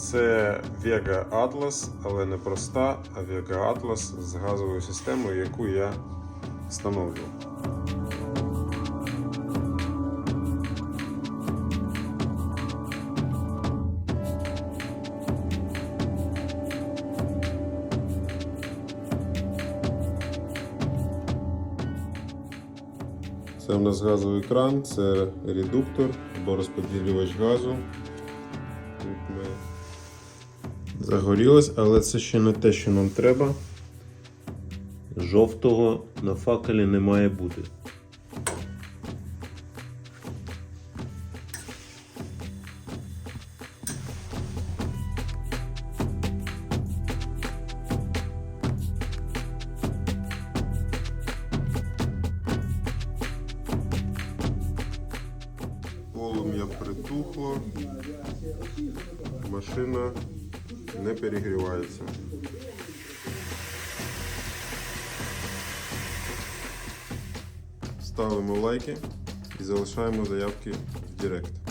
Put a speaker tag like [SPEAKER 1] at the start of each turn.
[SPEAKER 1] Це Vega Atlas, але не проста, а Vega Atlas з газовою системою, яку я встановлював. Це в нас газовий кран, це редуктор або розподілювач газу. Тут ми загорілось, але це ще не те, що нам треба. Жовтого на факелі не має бути. Полум'я притухло, машина не перегрівається. Ставимо лайки і залишаємо заявки в Директ.